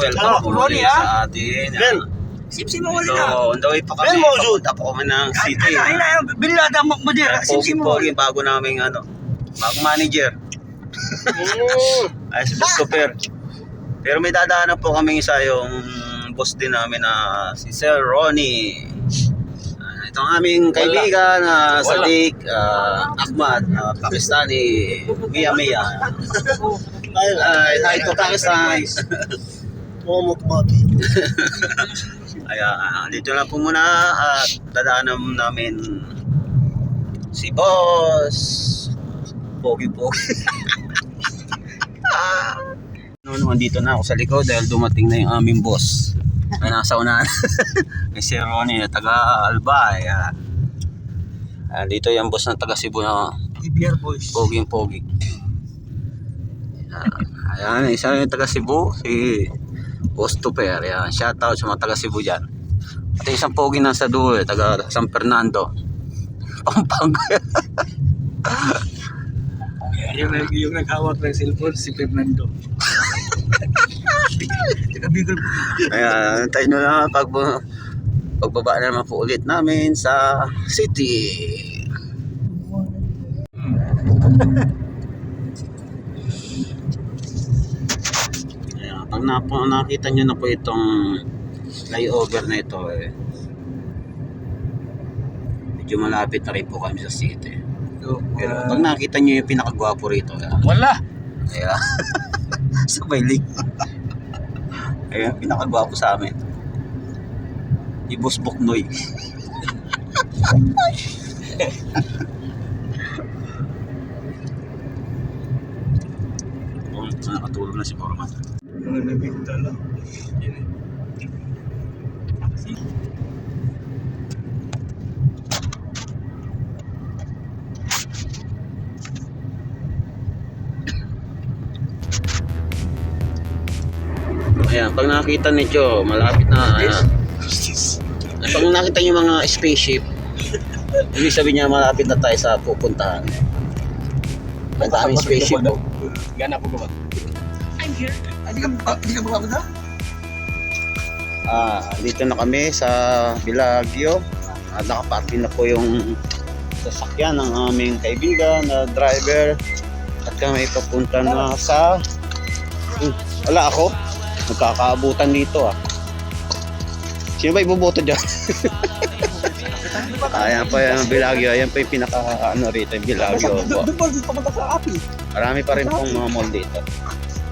welcome Ah, po Ronnie, ulit ah. sa atin. Ben. Ah, Simsim mo Ito, na. on the way pa kami. Ben, Mojud. Papunta po kami ng city. ay, ay, ay, bilada mo mo dira. Simsim mo. Pogi-pogi, bago naming ano, bagong manager. Ay, si Cooper. Pero may dadaanan po kami isa yung boss din namin na si Sir Ronnie. Ah, ito ang aming kaibigan na Sadiq, ah, Ahmad, ah, Pakistani, Mia Mia. Ay, hi to Pakistan. Momok mati. Kaya ah, dito lang po muna at dadaanan namin si Boss. Pogi-pogi. no, no, andito na ako sa likod dahil dumating na yung aming boss. Ay, nasa unahan. May si Ronnie na taga Albay. Ah. Ah, dito yung boss ng taga Cebu na Beer boys. poging-pogi. Ah, ayan, isa yung taga Cebu, si Boss Tuper. Ayan, shoutout sa mga taga Cebu dyan. At isang pogi nasa dulo, eh, taga San Fernando. Pampanga. Yung, yung naghawak ng cellphone, si Fernando. Ayan, tayo na lang pag, pagbaba na naman po ulit namin sa city. Ayan, pag na, po, nakita nyo na po itong flyover na ito eh, medyo malapit na rin po kami sa city. Pero pag nakita nyo yung pinakagwapo rito, ayan, Wala. kaya sa may link. Kaya pinakagwapo sa amin. Ibos Buknoy. oh, nakatulog na si Forman. Nagpintala. Ayan, pag nakita niyo, malapit na. Ayan. Pag nakita niyo mga spaceship, ibig sabihin niya malapit na tayo sa pupuntahan. Ang daming spaceship oh. Gana po ba? I'm here. Hindi ka hindi ka makakita? Ah, dito na kami sa Bilagyo. At nakaparking na po yung sasakyan ng aming kaibigan na driver. At kami papunta na sa... Hmm, wala ako. Magkakaabutan dito ah. Sino ba iboboto dyan? Ayan pa yung Bilagyo. Ayan pa yung pinaka ano rito yung Bilagyo. Doon pa dito papunta sa api. Marami pa rin pong mga mall dito.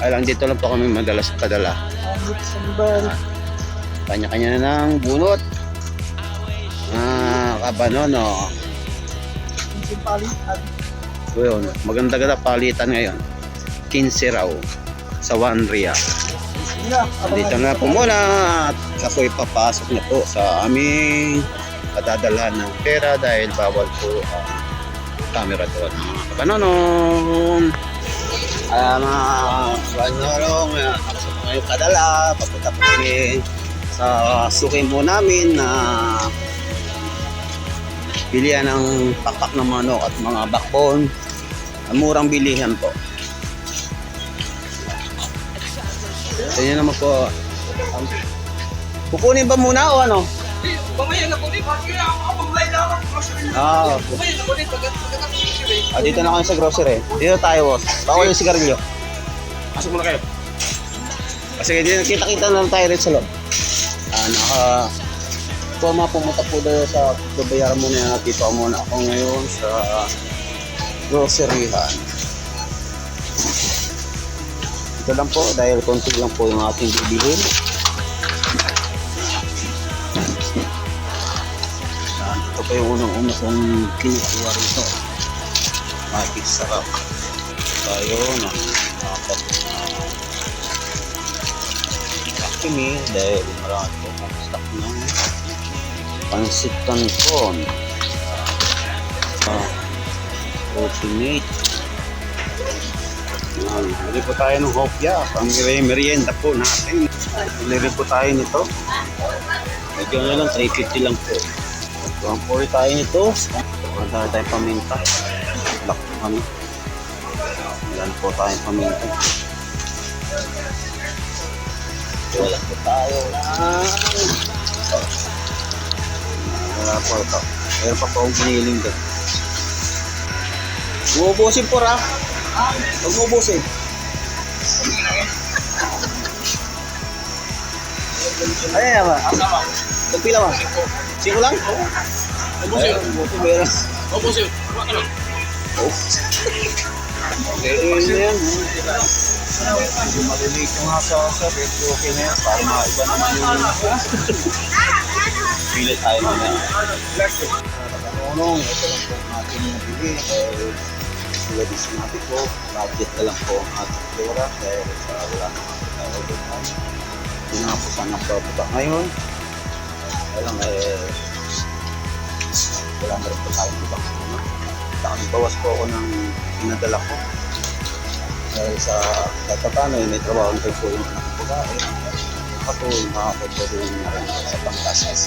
Ay lang dito lang po kami madalas. Sambal. Kanya-kanya na ng bunot. Ah, kabanono. Simpali. So yun, maganda ganda palitan ngayon. 15 raw sa 1 real. Dito na po muna at ako'y papasok na po sa aming padadalhan ng pera dahil bawal po ang camera doon. Mga kabanonon. Ah, mga tapos po kayo padala, papunta po kami sa sukin po namin na bilihan ng pakpak ng manok at mga bakbon. Ang murang bilihan po. So yun naman po. Um, kukunin ba muna o ano? Mamaya na din. Kaya ako mag-live na ako. Ah, Mamaya na po din. Pagkat ah, dito na kami sa grocery. Dito tayo, boss. Bawal yung sigarilyo. Pasok muna kayo. Kasi dito kita-kita na lang tayo rin sa loob. Ah, naka... Kung mga pumunta po doon sa babayaran muna yung dito muna ako ngayon sa groceryhan. Ito lang po dahil konti lang po yung ating bibilhin. Yan, ito pa yung unang-una kong kinukuha rito. Magic sarap. Tayo na Happy dahil marami po kong stock ng pansit canton. Uh, ultimate. Yan, Bili po tayo ng hopya. Pang merienda po natin. Bili po tayo nito. Medyo na lang, 350 lang po. Tuwang po tayo nito. Tuwang tayo paminta. Lock po Yan po tayong paminta. Wala po tayo. Wala po ito. Meron pa po akong giniling doon. Umuubusin po ra. Huwag mo ubusin. Ano yan ba? Pagpila ba? Sino lang? Ubusin. Ubusin. Meron. Opo, sir. Ano? Okay na yan. Medyo malilate yung nga sa sa pero okay na yan. Para maiba naman yung pilit tayo mamaya. Tanong, ito lang na lang po ang ating sa wala naman nga po sana papunta ngayon. Kaya lang wala na bawas po ako ng pinadala ko. Dahil sa kahit pa paano, may trabaho na po yung anak ko. Nakatuloy makakapagpatuloy na rin sa pangkasas.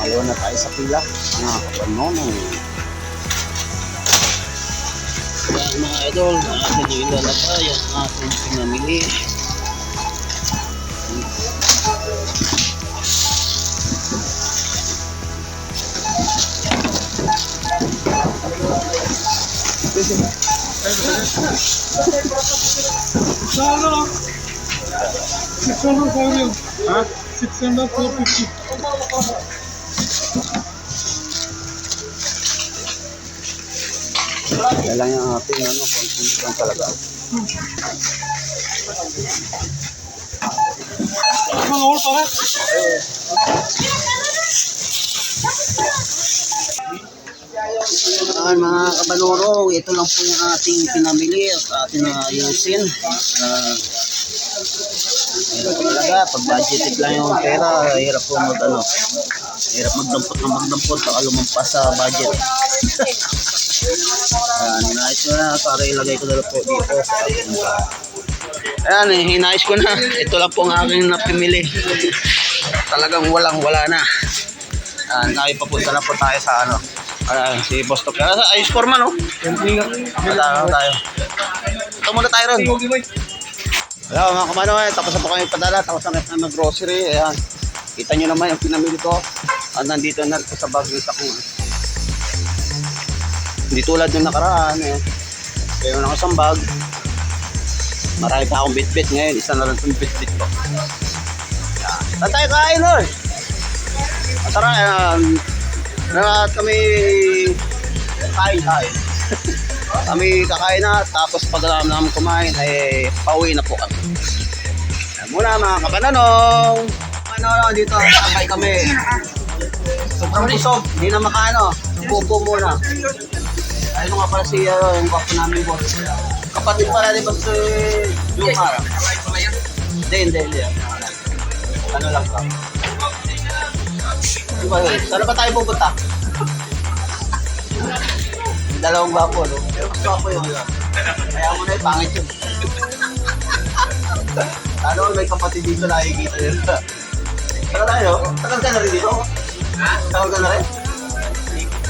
Ngayon na tayo sa pila. Mga kapanono. Mga idol, atin yung ilalagay ang ating pinamili. Sana 600 for you. Ha? 600 450. Yan lang yung ating ano, konti lang talaga. Mga old para. Ayan mga kabanoro, ito lang po yung ating pinamili at ating ayusin. Uh, hirap po talaga, pag budgeted lang yung pera, hirap po mag ano, hirap magdampot ng magdampot saka lumampas sa budget. Ayan, hinayos ko na para ilagay ko na po dito sa ating Ayan, eh, ko na. Ito lang po ang aking napimili. Talagang walang wala na. Ayan, tayo papunta na po tayo sa ano. Ayan, si Boss Tok. Ayan, ayos forma, no? Wala tayo. Ito muna tayo ron. Hello mga kamano, eh, tapos na po kami padala, tapos na kami mag-grocery. Ayan, kita nyo naman yung pinamili ko. At nandito na rin sa bag yung sakong. Hindi tulad nung nakaraan. Eh. Na ako sa bag. Marami pa akong bit-bit ngayon. Isa na lang itong bit-bit ko. Saan tayo kain, Lord? Tara, um, na kami kain kain. kami kakain na, tapos pag alam namin kumain, ay pauwi na po kami. Yan muna mga kabananong. Ano, ano, dito, sakay kami. Sobrang busog, hindi na makaano. Pupo muna. Ayun nga pala si, uh, yung kapo namin boss. Kapatid pala ni Boss eh, yung harap. Hindi, hindi, hindi. Ano lang ka. Diba yun? Saan ba tayo pupunta? Dalawang gwapo, no? Mas gwapo yun. Kaya mo na pangit yun. Ano, may kapatid dito nakikita yun. Tagal tayo? Tagal ka na rin dito? Ha? Tagal ka na rin?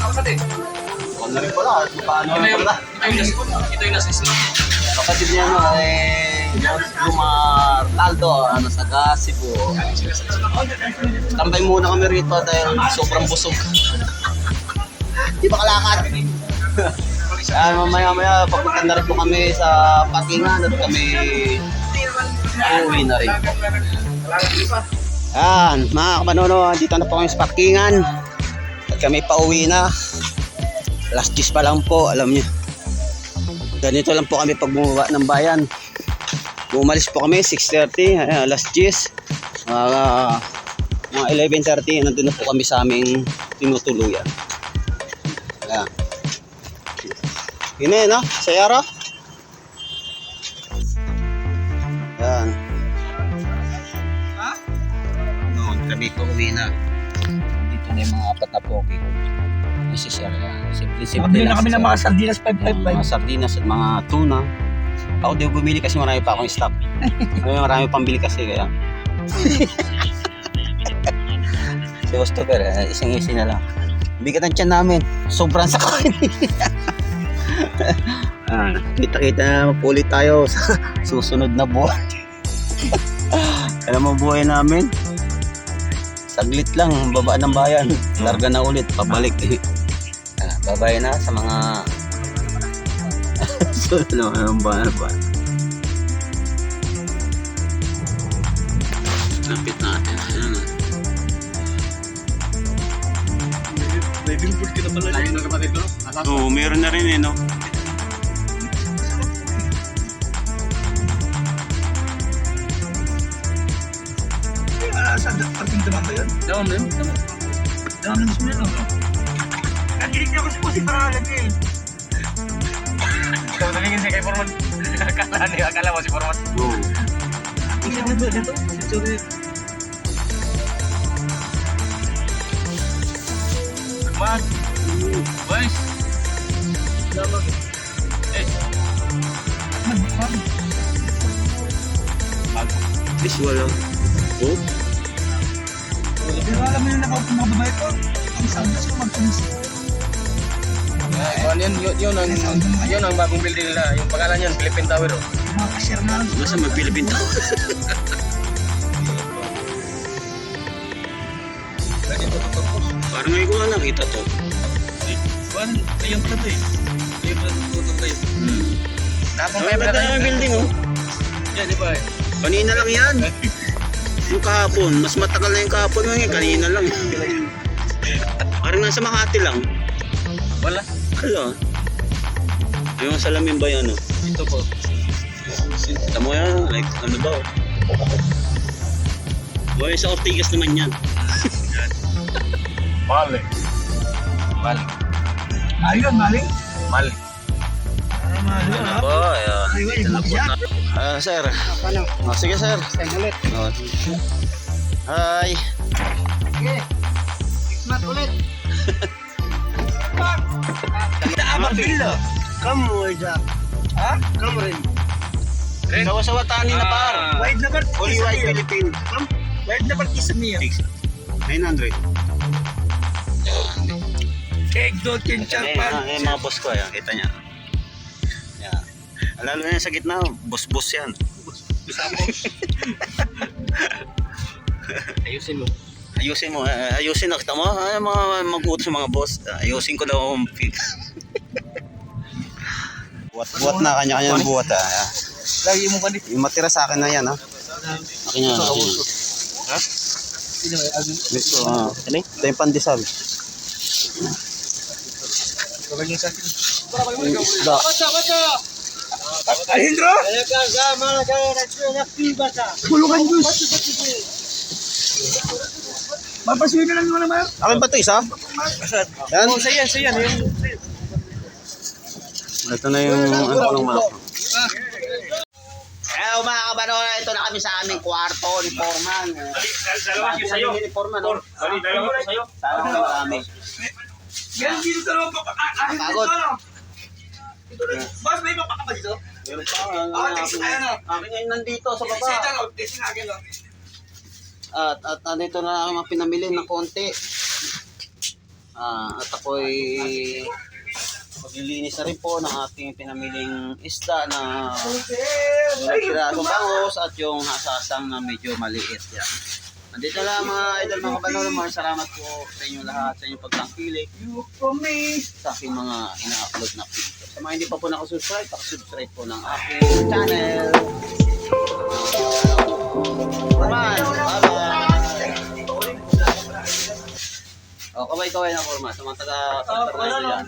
Kapatid. Huwag na rin pala. Paano na pala? Ito yung nasa isla. Kapatid niya no, eh, Lumar Taldo, ano, sa Cebu. Tambay muna kami rito dahil sobrang busog. Di ba kalakad? Ayan, mamaya maya papunta na rin po kami sa parkingan at kami uuwi na rin. Ayan, mga kabanono, dito na po kami sa parkingan. At kami pauwi na. Last 10 pa lang po, alam niyo. Ganito lang po kami pag ng bayan. Umalis po kami 6.30, ayan, alas 10. Mga, mga 11.30, nandun na po kami sa aming tinutuluyan. Ayan. Yun na no? Sa Yara. Ayan. Noon kami po uwi na. Dito na yung mga apat na pogi. May si Sir. Simple-simple Magbili na kami ng mga sardinas Ayan, 555. mga sardinas at mga tuna. Ako di bumili kasi marami pa akong stock. May marami pang bili kasi kaya. si Christopher, eh, isang-isi na lang. Bigat ang tiyan namin. Sobrang sa kain. ah, kita-kita na ulit tayo sa susunod na buwan. Alam mo buhay namin? Saglit lang, baba ng bayan. Larga na ulit, pabalik. Ah, babay na sa mga... so, ano, anong ba, ano ba? Lapit natin. Ayan na. May billboard ka na pala. Lagi na kapatid ko. Oo, meron na rin eh, no? Sa parking naman ba yun? Dawan mo yun? Dami na gusto nila. Nakinig niya kasi po si Paralan eh. Ikaw tumingin siya kay Forman. Akala niya, akala mo si Forman. Oo. Isa dito, dito. Sorry. Man. Boys. Salamat. Eh, Man, man. Visual lang. Oh, Pero alam mo yung nakaupo mga babae ko. Ang sound ko mag-tumis. Ah, yun, yun, yun, ang, yun ang bagong building nila. Yung pangalan yun, Philippine Tower. Oh. Mga cashier na lang. nasa mag-Philippine to? Parang ngayon ko lang nakita to. Kuan, ayun pala to eh. Ayun tututok tayo. Tapos Ang ganda ng building oh. Yan, di ba eh? Kanina lang yan. Yung kahapon, mas matagal na yung kahapon ngayon. Kanina lang. Parang nasa Makati lang. Wala. Ano? Yung salamin ba yan oh? Ito po. Tamo yan, like ano ba oh? Boy, sa Ortigas naman yan. Mali. Mali. Ayun, maling. Mali. Ano ba? Ayan. Ayun, Ito na po na. Ah, sir. Paano? Oh, sige, sir. Time ulit. Oh. Hi. Sige. Six months ulit. Tama, Bilo. Kamu, Jack. Ha? Kamu rin. Sawa-sawa tani na par. Wide na part. Holy White Philippine. Wide na part isa niya. 900. Cake do kin Ayan, ayan, ayan, mga boss ko. Ayan, kita niya. Ayan. Lalo na yan sa gitna, boss-boss yan. Ayusin mo. Ayusin mo, eh, ayusin na kita mo. Ay, mga mag-utos mga boss. Ayusin ko daw ang fit. buwat-buwat na kanya-kanya ng buwat. Ah. Lagi mo kanit. Yung matira sa akin na yan, ha? Akin yan, akin yan. Ha? Ito, ah. Ito yung pandesal. Niya sa akin. Yung isda. Alindro? Bulukan juice. Papasuyin na lang mo naman. Akin ba ito isa? Yan. Oh, sayan, sayan. Yung Ito na yung ano ko ng manok. Eh, mga kabano, ito na kami sa aming kwarto ni Foreman. Dalawa siya sa'yo. Ni Foreman, oh. Sorry, dalawa ko sa'yo. Sana kami marami. Yan, dito pa. Ah, ah, dito Pagod. ano? Ito na. Boss, may iba pa ka ba dito? Meron pa, ano, Ah, tayo na. aking ngayon nandito sa baba. Sita lang. Testing akin lang. At, at nandito na ang mga pinamili ng konti. Ah, at ako'y maglilinis na rin po ng ating pinamiling isda na ang bangos at yung hasasang na medyo maliit yan. Nandito na lang mga idol mga kabanolo. Maraming salamat po sa inyo lahat sa inyong pagtangkilik sa aking mga ina-upload na video. Sa mga hindi pa po nakasubscribe, pakisubscribe po ng aking channel. Forman, bye-bye. O, kaway-kaway na Forman. Sa mga taga-Santa Maria.